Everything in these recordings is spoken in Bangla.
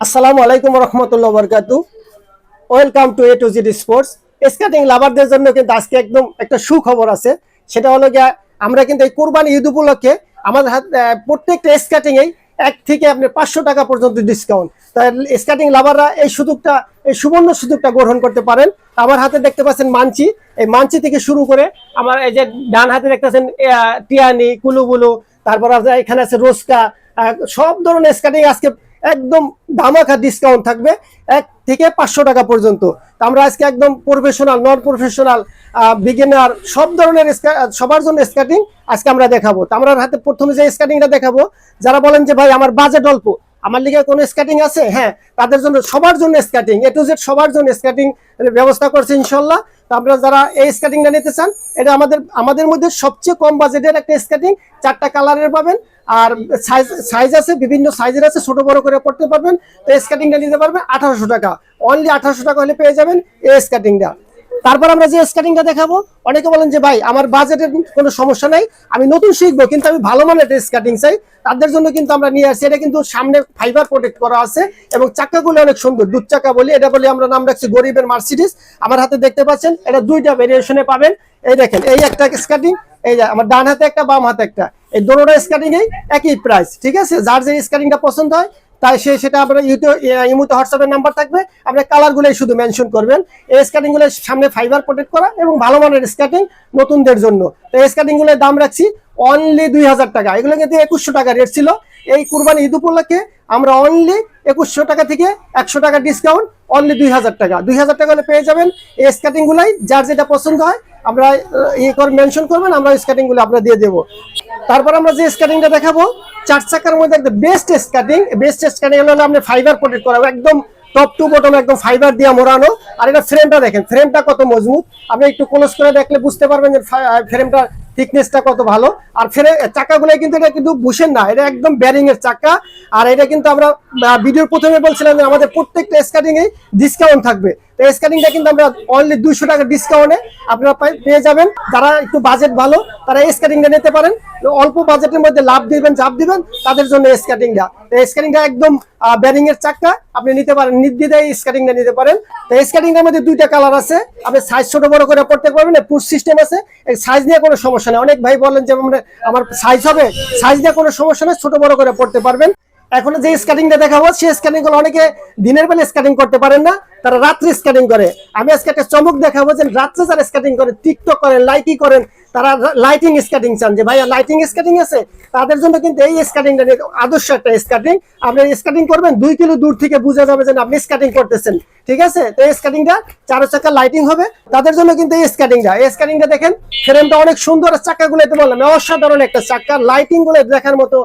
আসসালামু আলাইকুম রহমতুল্লাহ বরকাতু। Welcome to A to Z sports skating লাভারদের জন্য কিন্তু আজকে একদম একটা সুখবর আছে। সেটা হলো গিয়া আমরা কিন্তু এই কোরবানি ঈদ উপলক্ষে আমাদের হাত প্রত্যেকটা স্কেটিং এই এক থেকে আপনি পাঁচশো টাকা পর্যন্ত ডিসকাউন্ট তাই স্কেটিং লাভাররা এই সুযোগটা এই সুবর্ণ সুযোগটা গ্রহণ করতে পারেন। আমার হাতে দেখতে পাচ্ছেন মানচি এই মানচি থেকে শুরু করে আমার এই যে ডান হাতে দেখতেছেন আহ, টিয়ানি কুলুবুলু তারপর এখানে আছে রোস্কা সব ধরনের স্কেটিং আজকে একদম দামাখা ডিসকাউন্ট থাকবে এক থেকে পাঁচশো টাকা পর্যন্ত। তো আমরা আজকে একদম প্রফেশনাল নন প্রফেশনাল বিগিনার সব ধরনের সবার জন্য স্কেটিং আজকে আমরা দেখাবো। তো আমরা হাতে প্রথমে যে স্কেটিংটা দেখাবো, যারা বলেন যে, ভাই, আমার বাজেট অল্প, আমার লিগে কোনো স্কেটিং আছে? হ্যাঁ তাদের জন্য, সবার জন্য স্কেটিং এ টু জেড সবার জন্য স্কেটিং ব্যবস্থা করছে ইনশাল্লাহ। তো আপনারা যারা এই স্কেটিংটা নিতে চান, এটা আমাদের আমাদের মধ্যে সবচেয়ে কম বাজেটের একটা স্কেটিং চারটা কালারের পাবেন। আর সাইজ সাইজ আছে, বিভিন্ন সাইজের আছে, ছোট বড় করে পড়তে পারবেন। তো এই স্কেটিংটা নিতে পারবেন আঠারোশো টাকা। অনলি আঠারোশো টাকা হলে পেয়ে যাবেন এই স্কেটিংটা তারপর আমরা যে স্কেটিংটা দেখাবো, অনেকে বলেন যে, ভাই, আমার বাজেটের কোনো সমস্যা নাই, আমি নতুন শিখব, কিন্তু আমি ভালো মানের স্কেটিং চাই। তাদের জন্য কিন্তু আমরা নিয়ে আসছি। এটা কিন্তু সামনে ফাইবার প্রোটেক্ট করা আছে এবং চাকাগুলো অনেক সুন্দর। দুধ চাকা বলি, এটা বলি আমরা নাম রাখছি গরিবের মার্সিডিস আমার হাতে দেখতে পাচ্ছেন, এটা দুইটা ভেরিয়েশনে পাবেন। এই দেখেন, এই একটা স্কেটিং এই আমার ডান হাতে একটা, বাম হাতে একটা। এই দোনোটা স্কেটিং এই একই প্রাইস ঠিক আছে? যার যে স্কেটিংটা পছন্দ হয়, তাই সে সেটা আপনার ইউটিউব ইমুতে হোয়াটসঅ্যাপের নাম্বার থাকবে। আপনি কালারগুলোই শুধু মেনশন করবেন। এই স্কেটিংগুলো সামনে ফাইবার প্রোটেক্ট করা এবং ভালো মানের স্কেটিং নতুনদের জন্য। তো এই স্কেটিংগুলোর দাম রাখছি অনলি দুই হাজার টাকা। এগুলো কিন্তু একুশশো টাকা রেট ছিল। এই কুরবানি ঈদ উপলক্ষে আমরা অনলি একুশশো টাকা থেকে একশো টাকা ডিসকাউন্ট অনলি দুই হাজার টাকা। দুই হাজার টাকা হলে পেয়ে যাবেন এই স্কেটিংগুলাই যার যেটা পছন্দ হয়, আমরা ইয়ে করে মেনশন করবেন, আমরা স্কেটিংগুলো আমরা দিয়ে দেবো। তারপর আমরা যে স্কেটিংটা দেখাবো, চার চাকার মধ্যে একদম বেস্ট স্কেটিং বেস্ট স্কেটিং হলো আপনি ফাইবার প্রোটেক্ট করা, একদম টপ টু বটম একদম ফাইবার দিয়ে মোড়ানো, আর এটা ফ্রেমটা দেখেন ফ্রেমটা কত মজবুত। আপনি একটু ক্লোজ করে দেখলে বুঝতে পারবেন যে ফ্রেমটা থিকনেসটা কত ভালো? আর ফেরে চাকাগুলো কিন্তু এটা কিন্তু বুসেন না। এটা একদম ব্যারিং এর চাকা। আর এটা কিন্তু আমরা ভিডিওর প্রথমে বলছিলাম যে আমাদের প্রত্যেকটা স্কেটিং এ ডিসকাউন্ট থাকবে। তো স্কেটিংটা কিন্তু আমরা অনলি দুইশো টাকা ডিসকাউন্টে আপনারা পেয়ে যাবেন। যারা একটু বাজেট ভালো, তারা এই স্কেটিংটা নিতে পারেন। অল্প বাজেটের মধ্যে লাভ দিবেন, চাপ দিবেন, তাদের জন্য এই স্কেটিংটা এই স্কেটিংটা একদম ব্যারিং এর চাকা, আপনি নিতে পারেন, নির্দ্বিধায় এই স্কেটিংটা নিতে পারেন। তো এই মধ্যে দুইটা কালার আছে। আপনি সাইজ ছোট বড় করে পড়তে পারবেন পুশ সিস্টেম আছে। এই সাইজ নিয়ে কোনো সমস্যা নেই। অনেক ভাই বলেন যে, আমার সাইজ হবে। সাইজ নিয়ে কোনো সমস্যা নেই, ছোট বড় করে পড়তে পারবেন। এখন যে স্কেটিংটা দেখাবো সেই স্কেটিংগুলো অনেকে দিনের বেলা স্কেটিং করতে পারেন না, তারা রাত্রে স্কেটিং করে। আমি আজকে একটা চমক দেখাবো যে রাত্রে যারা স্কেটিং করে টিকটক করেন লাইকি করেন, তারা লাইটিং স্কেটিং চান যে, ভাইয়া লাইটিং স্কেটিং আছে? তাদের জন্য কিন্তু এই স্কেটিংটা আদর্শ একটা স্কেটিং আপনি স্কেটিং করবেন, দুই কিলো দূর থেকে বোঝা যাবে যে আপনি স্কেটিং করতেছেন। ঠিক আছে? তো এই স্কেটিংটা চারো চাকা লাইটিং হবে। তাদের জন্য কিন্তু এই স্কেটিংটা এই স্কেটিংটা দেখেন ফ্রেমটা অনেক সুন্দর চাকাগুলো তো বললাম, অসাধারণ একটা চাকা। লাইটিংগুলো দেখার মতো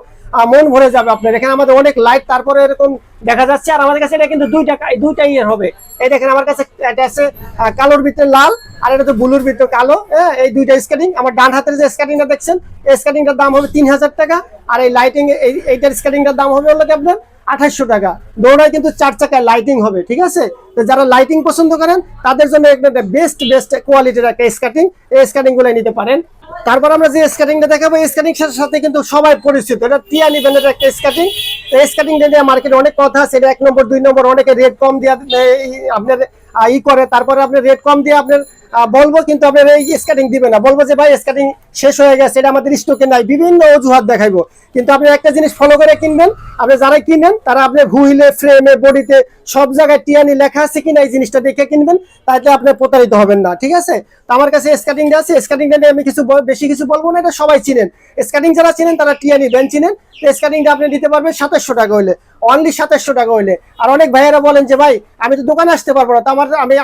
মন ভরে যাবে আপনার। এখানে আমাদের অনেক লাইট তারপরে এরকম দেখা যাচ্ছে, আর আমাদের কাছে এটা কিন্তু দুইটা দুইটা ইয়ে হবে। এই দেখেন, আমার কাছে এটা আছে কালোর ভিতরে লাল, আর এটা তো ব্লুর ভিতরে কালো। হ্যাঁ এই দুইটা স্কেটিং আমার ডান হাতের যে স্কেটিংটা দেখছেন, এই স্কেটিংটার দাম হবে তিন হাজার টাকা, আর এই লাইটিং এই, এইটার স্কেটিংটার দাম হবে হলো আপনার আঠাশশো টাকা। দৌড়ায় কিন্তু চার চাকায় লাইটিং হবে, ঠিক আছে? যারা লাইটিং পছন্দ করেন, তাদের জন্য বেস্ট বেস্ট কোয়ালিটির একটা স্কেটিং এই স্কেটিংগুলো নিতে পারেন। তারপর আমরা যে স্কেটিংটা দেখাবো, এই স্কেটিং সাথে কিন্তু সবাই পরিচিত। এটা টিয়ানি ব্যান্ডের একটা স্কেটিং এই স্কেটিং নিয়ে মার্কেটে অনেক কথা আছে। এটা এক নম্বর, দুই নম্বর অনেকে রেট কম দিয়ে আপনার ই করে। তারপরে আপনি রেট কম দিয়ে আপনার বলব কিন্তু আপনার এই স্কেটিং দিবে না। বলব যে, ভাই স্কেটিং শেষ হয়ে গেছে। এটা আমাদের স্টকে নাই। বিভিন্ন অজুহাত দেখাইবো। কিন্তু আপনি একটা জিনিস ফলো করে কিনবেন। আপনি যারাই কিনেন, তারা আপনি হুইলে ফ্রেমে বডিতে সব জায়গায় টিয়ানি লেখা আছে কিনা এই জিনিসটা দেখে কিনবেন তাতে আপনি প্রতারিত হবেন না, ঠিক আছে? তো আমার কাছে স্কেটিংটা আছে, স্কেটিংটা নিয়ে আমি কিছু বেশি কিছু বলব না, এটা সবাই চিনেন। স্কেটিং যারা চিনেন, তারা টিয়ানি ব্যান্ড চিনেন? স্কেটিংটা আপনি দিতে পারবেন সাতাশশো টাকা হইলে। অনলি সাতাশশো টাকা হইলে। আর অনেক ভাইয়েরা বলেন যে, ভাই, আমি তো দোকানে আসতে পারব না। তো আমার, আমি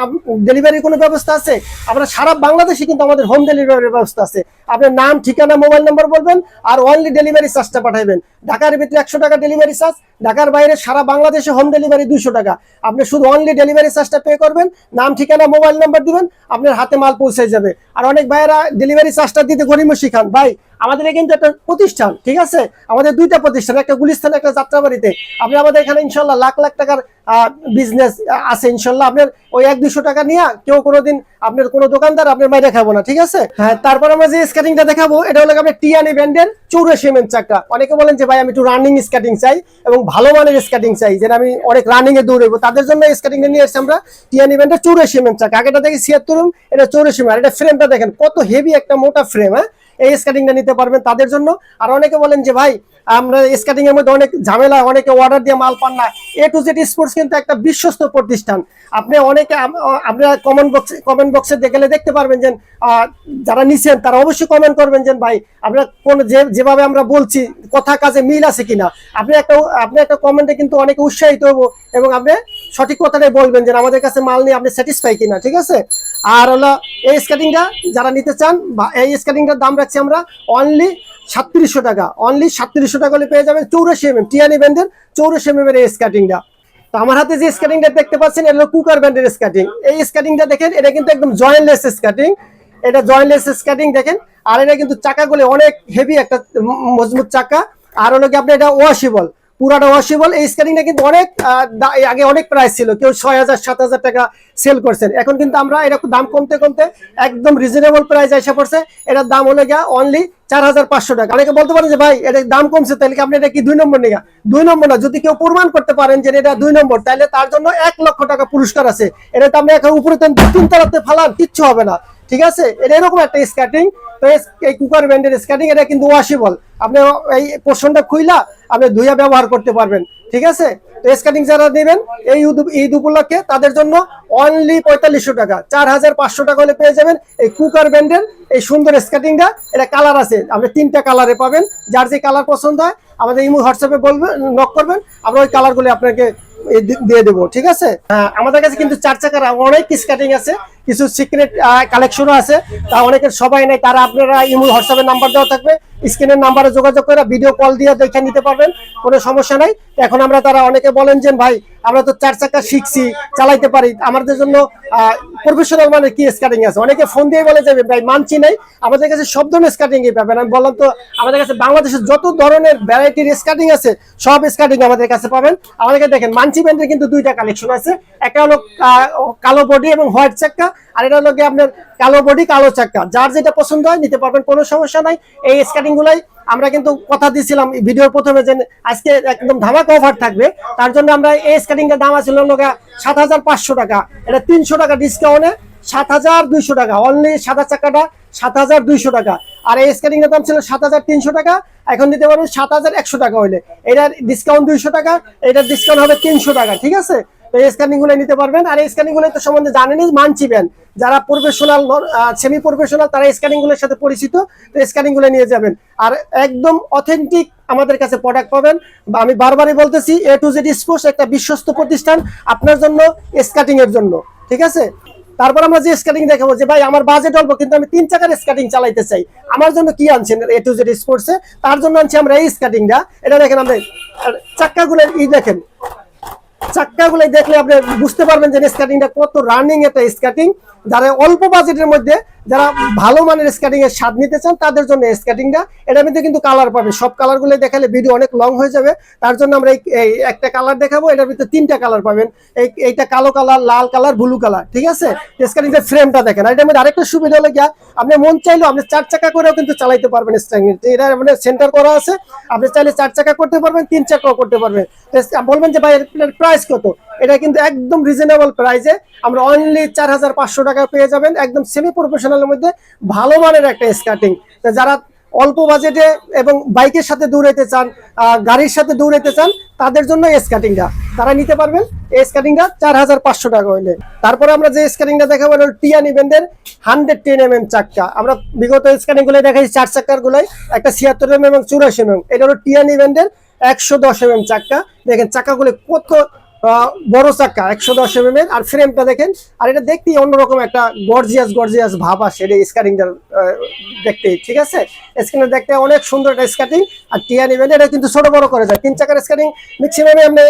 ডেলিভারির কোনো ব্যবস্থা আছে? আমরা সারা বাংলাদেশে কিন্তু আমাদের হোম ডেলিভারির ব্যবস্থা আছে। আপনার নাম, ঠিকানা মোবাইল নাম্বার বলবেন আর অনলি ডেলিভারি চার্জটা পাঠাবেন ঢাকার ভিতরে একশো টাকা ডেলিভারি চার্জ ঢাকার বাইরে সারা বাংলাদেশে হোম ডেলিভারি দুশো টাকা। আপনি শুধু অনলি ডেলিভারি চার্জটা পে করবেন, নাম, ঠিকানা মোবাইল নাম্বার দিবেন, আপনার হাতে মাল পৌঁছে যাবে। আর অনেক ভাইয়েরা ডেলিভারি চার্জটা দিতে গরিমসি খান। ভাই আমাদের কিন্তু একটা প্রতিষ্ঠান, ঠিক আছে? আমাদের দুইটা প্রতিষ্ঠান, একটা গুলিস্তান, একটা যাত্রাবাড়িতে। আপনি আমাদের এখানে ইনশাল্লাহ লাখ লাখ টাকার বিজনেস আছে ইনশাল্লাহ। আপনার ওই এক দুশো টাকা নিয়ে কেউ কোনোদিন আপনার কোনো দোকানদার আপনার মাই দেখাবো না, ঠিক আছে? হ্যাঁ তারপর আমরা যে স্কেটিংটা দেখাবো, এটা হলো আপনার টিয়ানি ব্যান্ডের চৌরাশি এম চাকা। অনেকে বলেন যে, ভাই, আমি একটু রানিং স্কেটিং চাই এবং ভালো মানের স্কেটিং চাই, যেটা আমি অনেক রানিং এ দৌড়াবো তাদের জন্য স্কেটিং নিয়ে এসেছি আমরা, টিয়ানি ব্যান্ডের চৌরাশি এম চাকা। আগেটা দেখি ছিয়াত্তর, এটা চৌরাশি এম আর এটা ফ্রেমটা দেখেন, কত হেভি একটা মোটা ফ্রেম হ্যাঁ? এই স্কেটিংটা নিতে পারবেন তাদের জন্য। আর অনেকে বলেন যে, ভাই, আমরা স্কেটিং এর মধ্যে অনেক ঝামেলা, অনেকে অর্ডার দিয়ে মাল পান না। এ টু জেড স্পোর্টস কিন্তু একটা বিশ্বস্ত প্রতিষ্ঠান। আপনি অনেকে আপনারা কমেন্ট বক্সে কমেন্ট বক্সে দেখলে দেখতে পারবেন যে যারা নিছেন, তারা অবশ্যই কমেন্ট করবেন যে, ভাই, আমরা কোন যেভাবে আমরা বলছি, কথা, কাজে মিল আছে কিনা? আপনি একটা আপনি একটা কমেন্টে কিন্তু অনেকে উৎসাহিত হব এবং আপনি সঠিক কথাটাই বলবেন যে, আমাদের কাছে মাল নিয়ে আপনি স্যাটিসফাই কিনা? ঠিক আছে? আর হলো এই স্কেটিংটা যারা নিতে চান বা এই স্কেটিংটার দাম রাখছি আমরা অনলি সাতত্রিশশো টাকা অনলি সাতত্রিশশো টাকা হলে পেয়ে যাবেন চৌরাশি এম এম টিয়ানি ব্যান্ডের চৌরাশি এম এর এই স্কেটিংটা তো আমার হাতে যে স্কেটিংটা দেখতে পাচ্ছেন, এটা হলো কুকার ব্যান্ডের স্কেটিং এই স্কেটিংটা দেখেন, এটা কিন্তু একদম জয়েন্টলেস স্কেটিং এটা জয়েন্টলেস স্কেটিং দেখেন, আর এটা কিন্তু চাকাগুলো অনেক হেভি একটা মজবুত চাকা। আর হলো কি আপনি এটা ওয়াশেবল পুরাটা ওয়াশেবল এই স্কেটিংটা কিন্তু অনেক আগে অনেক প্রাইস ছিল। কেউ ছয় হাজার, সাত হাজার টাকা সেল করছেন। এখন কিন্তু আমরা এটা দাম কমতে কমতে একদম রিজনেবল প্রাইস এসে পড়ছে। এটার দাম হলো গিয়া অনলি চার হাজার পাঁচশো টাকা। অনেকে বলতে পারেন যে, ভাই, এটা দাম কমছে, তাহলে আপনি এটা কি দুই নম্বর নিয়ে দুই নম্বর না, যদি কেউ প্রমাণ করতে পারেন যে এটা দুই নম্বর, তাহলে তার জন্য এক লক্ষ টাকা পুরস্কার আছে। এটা তো আপনি এখন উপরে তিন তলাতে ফালান, কিচ্ছু হবে না। ঠিক আছে? এটা এরকম একটা স্কার্টিং এই- কুকার ব্যান্ডের স্কার্টিং এটা কিন্তু ওয়াশেবল আপনি এই পোর্শনটা খুইলা আপনি ধুইয়া ব্যবহার করতে পারবেন ঠিক আছে? তো স্কার্টিং যারা নেবেন এই ঈদ উপলক্ষে তাদের জন্য অনলি পঁয়তাল্লিশশো টাকা। চার হাজার পাঁচশো টাকা হলে পেয়ে যাবেন এই কুকার ব্যান্ডের এই সুন্দর স্কার্টিংটা এটা কালার আছে আপনি তিনটা কালারে পাবেন। যার যে কালার পছন্দ হয় আমাদের ইমো হোয়াটসঅ্যাপে বলবেন নক করবেন। আমরা ওই কালারগুলো আপনাকে দিয়ে দেবো ঠিক আছে? হ্যাঁ, আমাদের কাছে কিন্তু চার চাকার অনেক স্কার্টিং আছে। কিছু সিক্রেট কালেকশনও আছে। তা অনেকের সবাই নেই তারা আপনারা ইমো হোয়াটসঅ্যাপের নাম্বার দেওয়া থাকবে। স্ক্রিনের নাম্বারে যোগাযোগ করে ভিডিও কল দিয়ে দেখে নিতে পারবেন, কোনো সমস্যা নাই। এখন আমরা তারা অনেকে বলেন যে, ভাই, আমরা তো চার চাকা শিখছি, চালাইতে পারি। আমাদের জন্য প্রফেশনাল মানে কি স্কাটিং আছে? অনেকে ফোন দিয়ে বলে যাবে ভাই, মানছি নাই। আমাদের কাছে সব ধরনের স্কাটিং পাবেন। আমি বললাম তো, আমাদের কাছে বাংলাদেশের যত ধরনের ভ্যারাইটির স্কাটিং আছে, সব স্কাটিং আমাদের কাছে পাবেন। আমাদের কাছে দেখেন, মানছি ব্যান্ডের কিন্তু দুইটা কালেকশন আছে। একটা হলো কালো বডি এবং হোয়াইট চাক্কা আর এটা হলো আপনার কালো বডি, কালো চাক্কা যার যেটা পছন্দ হয় নিতে পারবেন, কোনো সমস্যা নাই। এই স্কাটিং গুলাই আমরা কিন্তু কথা দিয়েছিলাম ভিডিওর প্রথমে যে আজকে একদম ধামাকা অফার থাকবে। তার জন্য আমরা এই স্কাটিং এর দাম আছে হলো সাত হাজার পাঁচশো টাকা। এটা তিনশো টাকা ডিসকাউন্টে সাত হাজার দুইশো টাকা। অনলি সাদা চাকাটা সাত হাজার দুইশো টাকা। আর এই স্কেটিং এর দাম ছিল সাত হাজার তিনশো টাকা। এখন দিতে পারবেন সাত হাজার একশো টাকা হইলে। এটার ডিসকাউন্ট দুইশো টাকা, এটার ডিসকাউন্ট হবে তিনশো টাকা, ঠিক আছে? এই নিতে পারবেন। আর এই তো সম্বন্ধে জানেনই যারা প্রফেশনাল সেমি প্রফেশনাল তারা সাথে পরিচিত, তো নিয়ে যাবেন। আর একদম অথেন্টিক আমাদের কাছে প্রোডাক্ট পাবেন। আমি বারবারই বলতেছি এ টু জেড স্পোর্টস একটা বিশ্বস্ত প্রতিষ্ঠান আপনার জন্য স্কাটিং এর জন্য। ঠিক আছে? তারপর আমরা যে স্কেটিং দেখাবো, যে ভাই আমার বাজেট অল্প, কিন্তু আমি তিন চাকার স্কেটিং চালাইতে চাই। আমার জন্য কি আনছেন এ টু জেড স্পোর্টসে তার জন্য আনছি আমরা এই স্কেটিংটা এটা দেখেন আমরা চাক্কাগুলো ই দেখেন। চাক্কাগুলো দেখলে আপনি বুঝতে পারবেন যে স্কেটিংটা কত রানিং একটা স্কেটিং যারা অল্প বাজেটের মধ্যে যারা ভালো মানের স্কেটিং এর স্বাদ নিতে চান, তাদের জন্য স্কেটিংটা এটার মধ্যে কিন্তু কালার পাবে। সব কালারগুলো দেখালে ভিডিও অনেক লং হয়ে যাবে। তার জন্য আমরা এই- একটা কালার দেখাবো, এটার ভিতরে তিনটা কালার পাবেন। এই, এইটা কালো কালার লাল কালার ব্লু কালার ঠিক আছে? স্কেটিং এর ফ্রেমটা দেখেন। এটার মধ্যে আরেকটা সুবিধা হলো গিয়া, আপনি মন চাইলেও আপনি চার চাকা করেও কিন্তু চালাইতে পারবেন স্ট্যান্ড এটা মানে সেন্টার করা আছে। আপনি চাইলে চার চাকা করতে পারবেন, তিন চাকাও করতে পারবেন। বলবেন যে ভাই, এর প্রাইস কত? এটা কিন্তু একদম রিজনেবল প্রাইসে আমরা অনলি চার হাজার পাঁচশো টাকা পেয়ে যাবেন। একদম সেমি প্রফেশনালের মধ্যে ভালো মানের একটা স্কার্টিং যারা অল্প বাজেটে এবং বাইকের সাথে দৌড়াইতে চান গাড়ির সাথে দৌড়াইতে চান, তাদের জন্য স্কার্টিংটা তারা নিতে পারবেন। এই স্কার্টিংটা চার হাজার পাঁচশো টাকা হইলে। তারপরে আমরা যে স্কার্টিংটা দেখাবো হলো টিয়ানি ব্যান্ডের হান্ড্রেড টেন এম এম চাক্কা। আমরা বিগত স্কার্টিংগুলো দেখাই চার চাক্কার গুলোই। একটা ছিয়াত্তর এম এবং চুরাশি এম এম এটা হলো টিয়ানি ব্যান্ডের একশো দশ এম এম চাক্কা। দেখেন চাকাগুলো কত বড় চাক্কা, একশো দশ এম এর, আর ফ্রেমটা দেখেন, আর এটা দেখতেই অন্যরকম একটা গর্জিয়াস গর্জিয়াস ভাব আসে এটা দেখতে ঠিক আছে? স্ক্রিনে দেখতে অনেক সুন্দর একটা স্কাটিং আর এটা কিন্তু ছোট বড় করে যায়। তিন চাকার ম্যাক্সিমামে আপনি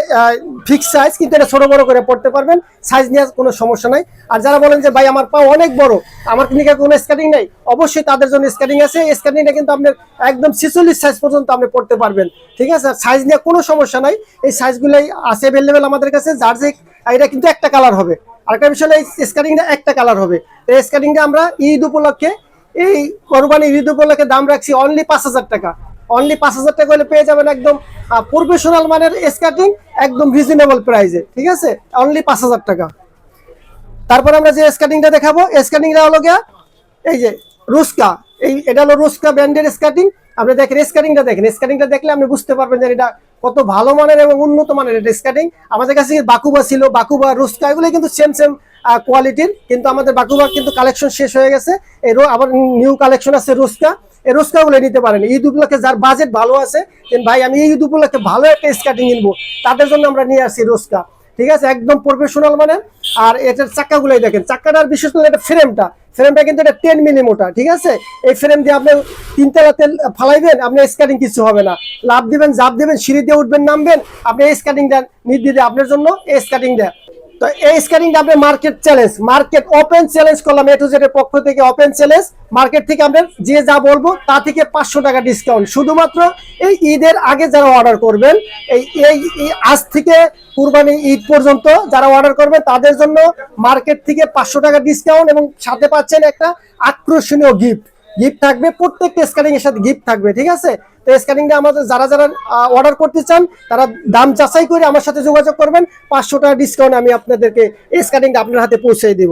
ফিক্স সাইজ কিন্তু এটা ছোট বড় করে পড়তে পারবেন সাইজ নিয়ে কোনো সমস্যা নাই। আর যারা বলেন যে, ভাই, আমার পা অনেক বড়, আমার ক্লিনিকে কোনো স্কাটিং নাই? অবশ্যই তাদের জন্য স্কাটিং আছে স্কাটিংটা কিন্তু আপনার একদম ছিচল্লিশ সাইজ পর্যন্ত আপনি পড়তে পারবেন, ঠিক আছে? সাইজ নিয়ে কোনো সমস্যা নাই, এই সাইজগুলোই আছে অ্যাভেলেবেল আমাদের কাছে যার যে এটা কিন্তু একটা কালার হবে। আরেকটা বিষয় হলো এই স্কাটিংটা একটা কালার হবে। এই স্কাটিংটা আমরা ঈদ উপলক্ষে, এই কোরবানি ঈদ উপলক্ষে দাম রাখছি অনলি পাঁচ হাজার টাকা। অনলি পাঁচ হাজার টাকা হলে পেয়ে যাবেন একদম প্রফেশনাল মানের স্কাটিং একদম রিজনেবল প্রাইসে ঠিক আছে? অনলি পাঁচ হাজার টাকা। তারপর আমরা যে স্কাটিংটা দেখাবো স্কাটিংটা হলো গিয়া, এই যে রুস্কা। এই, এটা হলো রুস্কা ব্র্যান্ডের স্কাটিং আপনি দেখেন স্কাটিংটা দেখেন। স্কাটিংটা দেখলে আপনি বুঝতে পারবেন যে এটা কত ভালো মানের এবং উন্নত মানের এটা আমাদের কাছে বাকুবা ছিল, বাকুবা, রুস্কা এগুলো কিন্তু সেম সেম কোয়ালিটির কিন্তু আমাদের বাকুবা কিন্তু কালেকশন শেষ হয়ে গেছে। এর আবার নিউ কালেকশন আছে রুস্কা। এই রুস্কাগুলো নিতে পারেন। ঈদ উপলক্ষে যার বাজেট ভালো আছে ভাই, আমি ঈদ উপলক্ষে ভালো একটা স্কাটিং কিনবো। তাদের জন্য আমরা নিয়ে আসি রুস্কা। ঠিক আছে? একদম প্রফেশনাল মানে আর এটার চাক্কাগুলোই দেখেন। চাকাটার বিশেষ করে এটা ফ্রেমটা ফ্রেমটা কিন্তু এটা টেন মিলি মোটা ঠিক আছে? এই ফ্রেম দিয়ে আপনি তিনতলা তেল ফালাইবেন, আপনি স্কাটিং কিছু হবে না। লাভ দিবেন জাপ দিবেন, সিঁড়ি দিয়ে উঠবেন, নামবেন। আপনি এই স্কাটিংটা নির্দিদে আপনার জন্য এই স্কাটিংটা তো এই স্ক্যানিংটা আপনি market challenge market open challenge করলাম এ টু জেড এর পক্ষ থেকে ওপেন চ্যালেঞ্জ মার্কেট থেকে আমরা যে যা বলব তা থেকে পাঁচশো টাকা ডিসকাউন্ট শুধুমাত্র এই ঈদের আগে যারা অর্ডার করবেন, এই এই আজ থেকে কুরবানি ঈদ পর্যন্ত যারা অর্ডার করবেন, তাদের জন্য মার্কেট থেকে পাঁচশো টাকা ডিসকাউন্ট এবং সাথে পাচ্ছেন একটা আকর্ষণীয় গিফট গিফট থাকবে, প্রত্যেকটা স্ক্যানিং এর সাথে গিফট থাকবে, ঠিক আছে? তো স্ক্যানিংটা আমাদের যারা যারা অর্ডার করতে চান, তারা দাম যাচাই করে আমার সাথে যোগাযোগ করবেন। পাঁচশো টাকা ডিসকাউন্ট আমি আপনাদেরকে স্ক্যানিংটা আপনার হাতে পৌঁছে দিব।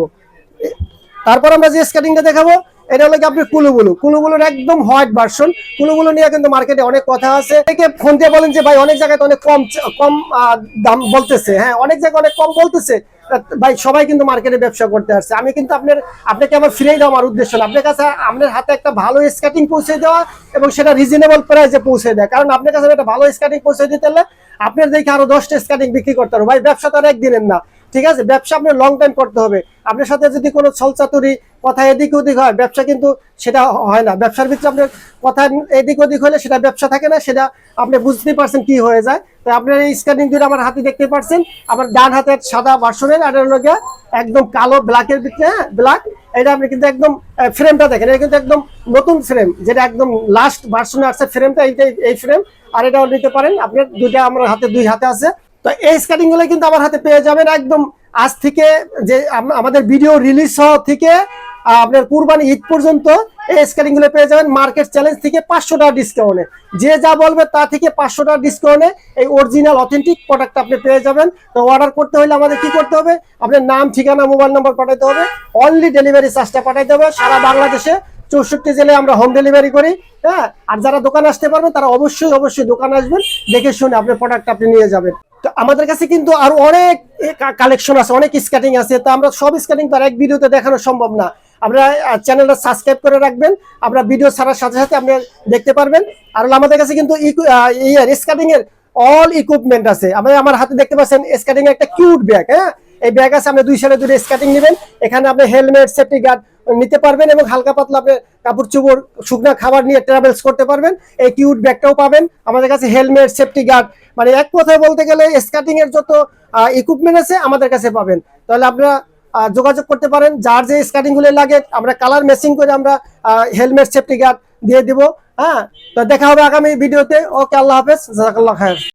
তারপর আমরা যে স্ক্যানিংটা দেখাবো এটা হলো কি আপনার কুলুগুলু কুলুগুলুর একদম হোয়াইট ভার্সন কুলুগুলু নিয়ে কিন্তু মার্কেটে অনেক কথা আছে। একে ফোন দিয়ে বলেন যে, ভাই, অনেক জায়গায় তো অনেক কম কম দাম বলতেছে। হ্যাঁ অনেক জায়গায় অনেক কম বলতেছে। ভাই, সবাই কিন্তু মার্কেটে ব্যবসা করতে আসছে। আমি কিন্তু আপনার, আপনাকে আমার ফিরেই দেওয়া আমার উদ্দেশ্য না। আপনার কাছে, আপনার হাতে একটা ভালো স্কেটিং পৌঁছে দেওয়া এবং সেটা রিজনেবল প্রাইসে পৌঁছে দেয় কারণ আপনার কাছে একটা ভালো স্কেটিং পৌঁছে দিতে হলে আপনার দেখে আরও দশটা স্কেটিং বিক্রি করতে হবে। ভাই, ব্যবসা তো আর একদিনের না। ঠিক আছে? ব্যবসা আপনার লং টাইম করতে হবে। আপনার সাথে যদি কোনো ছলচাতুরি কথা এদিক ওদিক হয়, ব্যবসা কিন্তু সেটা হয় না। ব্যবসার ভিতরে আপনার কথা এদিক ওদিক হলে সেটা ব্যবসা থাকে না, সেটা আপনি বুঝতেই পারছেন কি হয়ে যায়। তো আপনার এই স্ক্যানিং দুটো আমার হাতে দেখতে পারছেন। আমার ডান হাতের সাদা ভার্সনের আর হলো একদম কালো ব্ল্যাকের ভিতরে হ্যাঁ ব্ল্যাক এটা আপনি কিন্তু একদম ফ্রেমটা দেখেন। এটা কিন্তু একদম নতুন ফ্রেম যেটা একদম লাস্ট ভার্সনে আসছে ফ্রেমটা এইটাই এই ফ্রেম আর এটাও নিতে পারেন। আপনার দুইটা আমার হাতে, দুই হাতে আছে। তো এই স্কাটিংগুলো কিন্তু আমার হাতে পেয়ে যাবেন একদম আজ থেকে যে আমাদের ভিডিও রিলিজ হওয়া থেকে আপনার কুরবানি ঈদ পর্যন্ত এই স্কাটিংগুলো পেয়ে যাবেন মার্কেট চ্যালেঞ্জ থেকে পাঁচশো টাকা ডিসকাউন্টে যে যা বলবে তা থেকে পাঁচশো টাকা ডিসকাউন্টে এই অরিজিনাল অথেন্টিক প্রোডাক্ট আপনি পেয়ে যাবেন। তো অর্ডার করতে হলে আমাদের কি করতে হবে? আপনার নাম, ঠিকানা মোবাইল নাম্বার পাঠাতে হবে। অনলি ডেলিভারি চার্জটা পাঠাতে হবে। সারা বাংলাদেশে চৌষট্টি জেলায় আমরা হোম ডেলিভারি করি হ্যাঁ? আর যারা দোকানে আসতে পারবেন, তারা অবশ্যই অবশ্যই দোকানে আসবেন। দেখে শুনে আপনার প্রোডাক্ট আপনি নিয়ে যাবেন। তো আমাদের কাছে কিন্তু আরও অনেক কালেকশন আছে, অনেক স্কেটিং আছে। তো আমরা সব স্কেটিং তার এক ভিডিওতে দেখানো সম্ভব না। আপনারা চ্যানেলটা সাবস্ক্রাইব করে রাখবেন। আপনারা ভিডিও ছাড়ার সাথে সাথে আপনি দেখতে পারবেন। আর আমাদের কাছে কিন্তু স্কেটিং এর অল ইকুইপমেন্ট আছে। আমি আমার হাতে দেখতে পাচ্ছেন স্কেটিং একটা কিউট ব্যাগ হ্যাঁ? এই ব্যাগ আছে, আপনি দুই সালে দুটো স্কেটিং নেবেন। এখানে আপনি হেলমেট সেফটি গার্ড নিতে পারবেন এবং হালকা পাতলা আপনি কাপড় চোপড়, শুকনা খাবার নিয়ে ট্রাভেলস করতে পারবেন। এই কিউট ব্যাগটাও পাবেন। আমাদের কাছে হেলমেট সেফটি গার্ড মানে এক কথায় বলতে গেলে স্কাটিং এর যত ইকুইপমেন্ট আছে আমাদের কাছে পাবেন। তাহলে আপনারা যোগাযোগ করতে পারেন। যার যে স্কেটিংগুলো লাগে, আমরা কালার ম্যাচিং করে আমরা হেলমেট সেফটি গার্ড দিয়ে দিব। হ্যাঁ? তো দেখা হবে আগামী ভিডিওতে ওকে, আল্লাহ হাফেজ। জাজাকাল্লাহ খায়ের।